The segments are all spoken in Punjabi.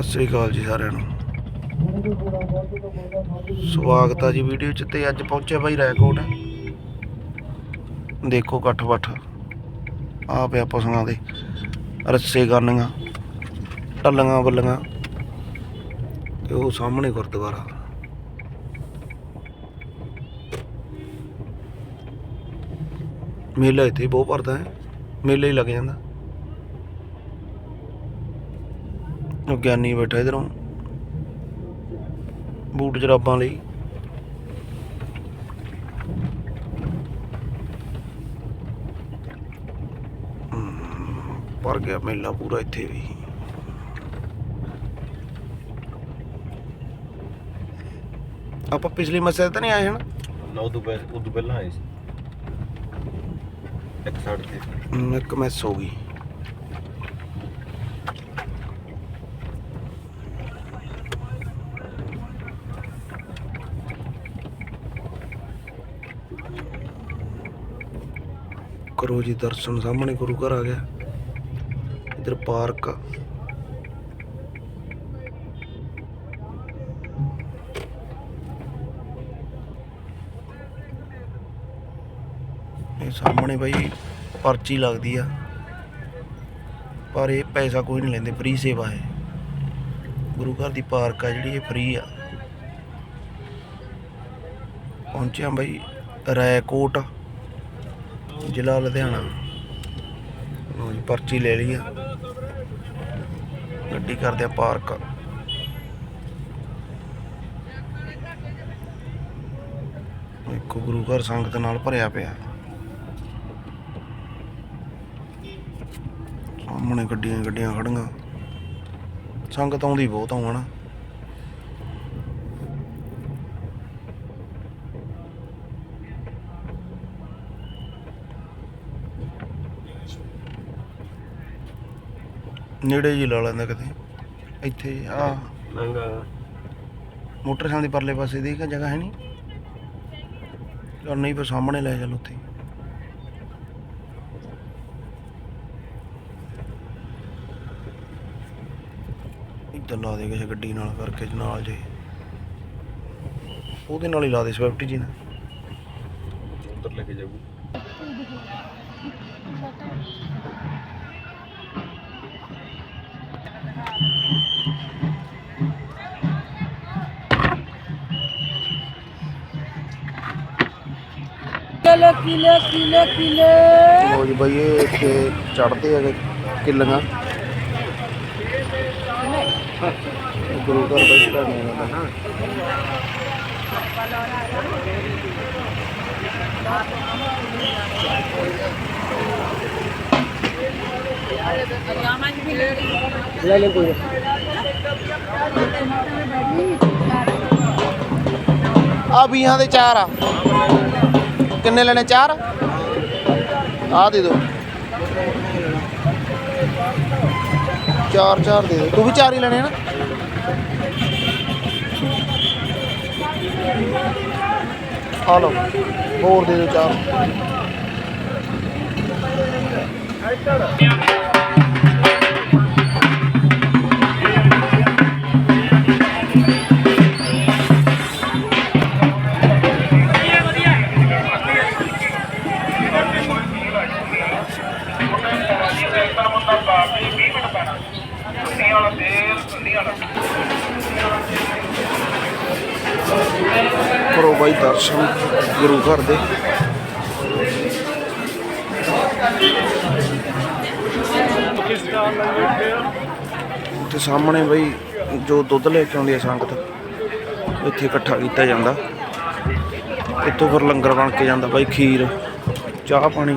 ਸਤਿ ਸ੍ਰੀ ਅਕਾਲ ਜੀ ਸਾਰਿਆਂ ਨੂੰ। ਸਵਾਗਤ ਆ ਜੀ ਵੀਡੀਓ 'ਚ ਤੇ ਅੱਜ ਪਹੁੰਚਿਆ ਬਾਈ ਰੈਕੋਟ ਦੇਖੋ ਇਕੱਠ ਬੱਠ ਆ ਪਿਆ ਪਸ਼ੂਆਂ ਦੇ ਰੱਸੇ ਗਾਨੀਆਂ ਟੱਲੀਆਂ ਬੱਲੀਆਂ। ਤੇ ਉਹ ਸਾਹਮਣੇ ਗੁਰਦੁਆਰਾ। ਮੇਲਾ ਇੱਥੇ ਬਹੁਤ ਭਰਦਾ ਹੈ। ਮੇਲਾ ਹੀ ਲੱਗ ਜਾਂਦਾ ਉਹ ਗਿਆਨੀ ਬੈਠਾ ਇਧਰੋਂ। ਬੂਟ ਜਰਾਬਾਂ ਲਈ। ਭਰ ਗਿਆ ਮੇਲਾ ਪੂਰਾ ਇੱਥੇ ਵੀ। ਆਪਾਂ ਪਿਛਲੀ ਮਸਲੇ ਤਾਂ ਨਹੀਂ ਆਏ ਹਨ? ਨਾ ਉਦੋਂ ਪਹਿਲਾਂ ਉਦੋਂ ਪਹਿਲਾਂ ਆਏ ਸੀ। ਇੱਕ ਸਾਈਡ ਤੇ। ਇੱਕ ਮਿਸ ਹੋ ਗਈ। ਕਰੋ ਜੀ, ਦਰਸ਼ਨ ਸਾਹਮਣੇ ਗੁਰੂ ਘਰ ਆ ਗਿਆ। ਇਧਰ ਪਾਰਕ ਆ। ਇਹ ਸਾਹਮਣੇ ਬਾਈ ਪਰਚੀ ਲੱਗਦੀ ਆ। ਪਰ ਇਹ ਪੈਸਾ ਕੋਈ ਨਹੀਂ ਲੈਂਦੇ ਫ੍ਰੀ ਸੇਵਾ ਹੈ। ਗੁਰੂ ਘਰ ਦੀ ਪਾਰਕ ਆ ਜਿਹੜੀ, ਇਹ ਫ੍ਰੀ ਆ। ਪਹੁੰਚਿਆ ਬਾਈ, ਰੈਕੋਟ। ਜ਼ਿਲ੍ਹਾ ਲੁਧਿਆਣਾ। ਲਓ ਜੀ, ਪਰਚੀ ਲੈ ਲਈ ਆ। ਗੱਡੀ ਕਰਦੇ ਆ ਪਾਰਕ। ਇੱਕ ਗੁਰੂ ਘਰ ਸੰਗਤ ਨਾਲ ਭਰਿਆ ਪਿਆ। ਸਾਹਮਣੇ ਗੱਡੀਆਂ ਗੱਡੀਆਂ ਖੜੀਆਂ ਸੰਗਤ ਆਉਂਦੀ ਬਹੁਤ ਆਉਣਾ ਨੇੜੇ ਜੀ ਲਾ ਲੈਂਦਾ ਕਿਤੇ। ਇੱਥੇ ਆ ਨੰਗਾ ਮੋਟਰਸਾਈਕਲ ਦੇ ਪਰਲੇ ਪਾਸੇ ਦੀ ਜਗ੍ਹਾ ਹੈ ਨਹੀਂ। ਚਲ ਨਹੀਂ ਫਿਰ ਸਾਹਮਣੇ ਲੈ ਚੱਲ ਉੱਥੇ। ਇੱਧਰ ਲਾ ਦੇ ਕਿਸੇ ਗੱਡੀ ਨਾਲ ਕਰਕੇ ਨਾਲ ਜੇ। ਉਹਦੇ ਨਾਲ ਹੀ ਲਾ ਦੇ ਸਵਿਫਟ ਜੀ ਨਾਲ। ਉਧਰ ਲੈ ਕੇ ਜਾਊ। ਕਿਲੇ ਕਿਲੇ ਕਿਲੇ ਕਿਲੇ ਲੋ ਜੀ ਬਈ ਇਹ ਇੱਥੇ ਚੜਦੇ ਹੈਗੇ ਕਿੱਲੀਆਂ ਗੁਰੂ ਘਰ ਬਈ ਚੜਾਉਣੇ ਦਾ ਨਾ ਲੈ ਲੈ ਕੋਈ ਆ ਵੀਹਾਂ ਦੇ ਚਾਰ ਆ। ਕਿੰਨੇ ਲੈਣੇ? ਚਾਰ? ਆ ਦੇ ਦਿਓ ਚਾਰ ਚਾਰ ਦੇ ਦਿਓ ਤੂੰ ਵੀ ਚਾਰ ਹੀ ਲੈਣੇ ਨਾ? ਆ ਲਓ, ਹੋਰ ਦੇ ਦਿਓ ਚਾਰ। ਕਰੋ ਬਾਈ ਦਰਸ਼ਨ, ਗੁਰੂ ਘਰ ਦੇ। ਤੇ ਸਾਹਮਣੇ ਬਈ ਜੋ ਦੁੱਧ ਲੈ ਕੇ ਆਉਂਦੀ ਹੈ ਸੰਗਤ, ਇੱਥੇ ਇਕੱਠਾ ਕੀਤਾ ਜਾਂਦਾ। ਇੱਥੋਂ ਫਿਰ ਲੰਗਰ ਬਣ ਕੇ ਜਾਂਦਾ ਬਾਈ ਖੀਰ, ਚਾਹ ਪਾਣੀ।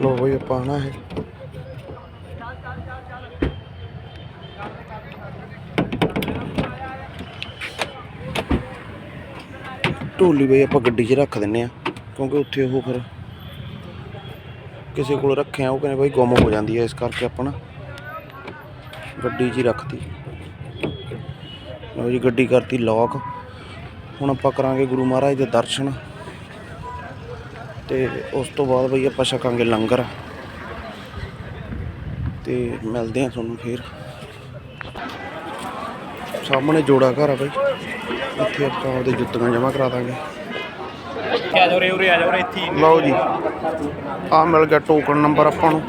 ਲੋ ਬਈ ਆਪਾਂ ਨਾ ਹੈ ਢੋਲੀ ਬਈ ਆਪਾਂ ਗੱਡੀ 'ਚ ਰੱਖ ਦਿੰਨੇ ਆ, ਕਿਉਂਕਿ ਉੱਥੇ ਉਹ ਫਿਰ ਕਿਸੇ ਕੋਲ ਰੱਖਿਆ, ਉਹ ਕਹਿੰਦੇ ਬਈ ਗੁੰਮ ਹੋ ਜਾਂਦੀ ਹੈ ਇਸ ਕਰਕੇ ਆਪਾਂ ਨਾ ਗੱਡੀ 'ਚ ਹੀ ਰੱਖਤੀ। ਲਓ ਜੀ ਗੱਡੀ ਕਰਤੀ ਲੌਕ ਹੁਣ ਆਪਾਂ ਕਰਾਂਗੇ ਗੁਰੂ ਮਹਾਰਾਜ ਦੇ ਦਰਸ਼ਨ। ਤੇ ਉਸ ਤੋਂ ਬਾਅਦ ਬਈ ਆਪਾਂ ਛਕਾਂਗੇ ਲੰਗਰ। ਤੇ ਮਿਲਦੇ ਆ ਤੁਹਾਨੂੰ ਫੇਰ। ਸਾਹਮਣੇ ਜੋੜਾ ਘਰ ਆ ਬਈ। ਇੱਥੇ ਆਪਾਂ ਉਹਦੇ ਜੁੱਤੀਆਂ ਜਮ੍ਹਾਂ ਕਰਾ ਦਾਂਗੇ। ਆ ਉਰੇ ਆ ਇੱਥੇ। ਲਓ ਜੀ। ਆ ਮਿਲ ਗਿਆ ਟੋਕਨ ਨੰਬਰ ਆਪਾਂ ਨੂੰ।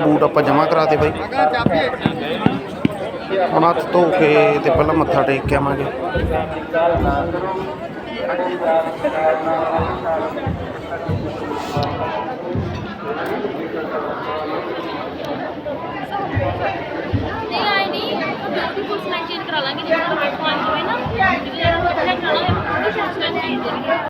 ਬੂਟ ਆਪਾਂ ਜਮ੍ਹਾਂ ਕਰਾਤੇ ਬਾਈ। ਹੁਣ ਹੱਥ ਧੋ ਕੇ ਤੇ ਪਹਿਲਾਂ ਮੱਥਾ ਟੇਕ ਕੇ ਆਵਾਂਗੇ। ਨਹੀਂ ਆਏ ਨਹੀਂ ਬਿਊਟੀਫੁਲ ਸਨੈਕ ਚੇਂਜ ਕਰਾ ਲਾਂਗੇ